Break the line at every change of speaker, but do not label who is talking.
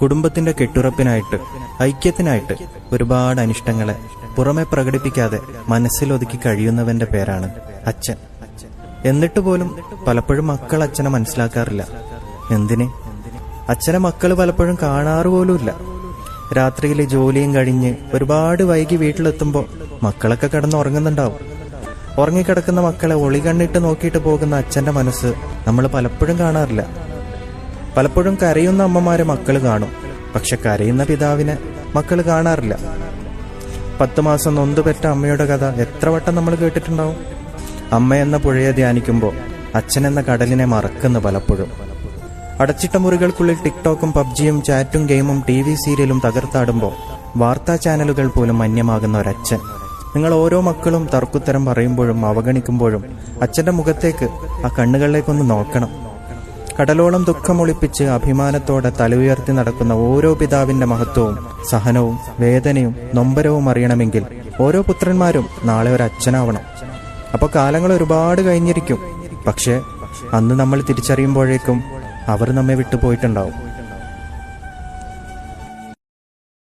കുടുംബത്തിന്റെ കെട്ടുറപ്പിനായിട്ട് ഐക്യത്തിനായിട്ട് ഒരുപാട് അനിഷ്ടങ്ങളെ പുറമെ പ്രകടിപ്പിക്കാതെ മനസ്സിലൊതുക്കി കഴിയുന്നവന്റെ പേരാണ് അച്ഛൻ. എന്നിട്ട് പോലും പലപ്പോഴും മക്കൾ അച്ഛനെ മനസ്സിലാക്കാറില്ല. എന്തിനെ? അച്ഛനെ മക്കൾ പലപ്പോഴും കാണാറ് പോലുമില്ല. രാത്രിയിലെ ജോലിയും കഴിഞ്ഞ് ഒരുപാട് വൈകി വീട്ടിലെത്തുമ്പോൾ മക്കളൊക്കെ കിടന്ന് ഉറങ്ങുന്നുണ്ടാവും ഉറങ്ങിക്കിടക്കുന്ന മക്കളെ ഒളി കണ്ണിട്ട് നോക്കിയിട്ട് പോകുന്ന അച്ഛന്റെ മനസ്സ് നമ്മൾ പലപ്പോഴും കാണാറില്ല. പലപ്പോഴും കരയുന്ന അമ്മമാരെ മക്കൾ കാണും. പക്ഷെ കരയുന്ന പിതാവിനെ മക്കൾ കാണാറില്ല. പത്ത് മാസം നൊന്തുപെറ്റ അമ്മയുടെ കഥ എത്ര വട്ടം നമ്മൾ കേട്ടിട്ടുണ്ടാവും? അമ്മ എന്ന പുഴയെ ധ്യാനിക്കുമ്പോൾ അച്ഛൻ എന്ന കടലിനെ മറക്കുന്നു പലപ്പോഴും. അടച്ചിട്ട മുറികൾക്കുള്ളിൽ ടിക്ടോക്കും പബ്ജിയും ചാറ്റും ഗെയിമും ടി വി സീരിയലും തകർത്താടുമ്പോൾ വാർത്താ ചാനലുകൾ പോലും മന്യമാകുന്ന ഒരച്ഛൻ. നിങ്ങൾ ഓരോ മക്കളും തർക്കുത്തരം പറയുമ്പോഴും അവഗണിക്കുമ്പോഴും അച്ഛന്റെ മുഖത്തേക്ക് ആ കണ്ണുകളിലേക്കൊന്ന് നോക്കണം. കടലോളം ദുഃഖമൊളിപ്പിച്ച് അഭിമാനത്തോടെ തലയുയർത്തി നടക്കുന്ന ഓരോ പിതാവിന്റെ മഹത്വവും സഹനവും വേദനയും നൊമ്പരവും അറിയണമെങ്കിൽ ഓരോ പുത്രന്മാരും നാളെ ഒരു അച്ഛനാവണം. അപ്പൊ കാലങ്ങൾ ഒരുപാട് കഴിഞ്ഞിരിക്കും. പക്ഷേ അന്ന് നമ്മൾ തിരിച്ചറിയുമ്പോഴേക്കും അവർ നമ്മെ വിട്ടുപോയിട്ടുണ്ടാവും.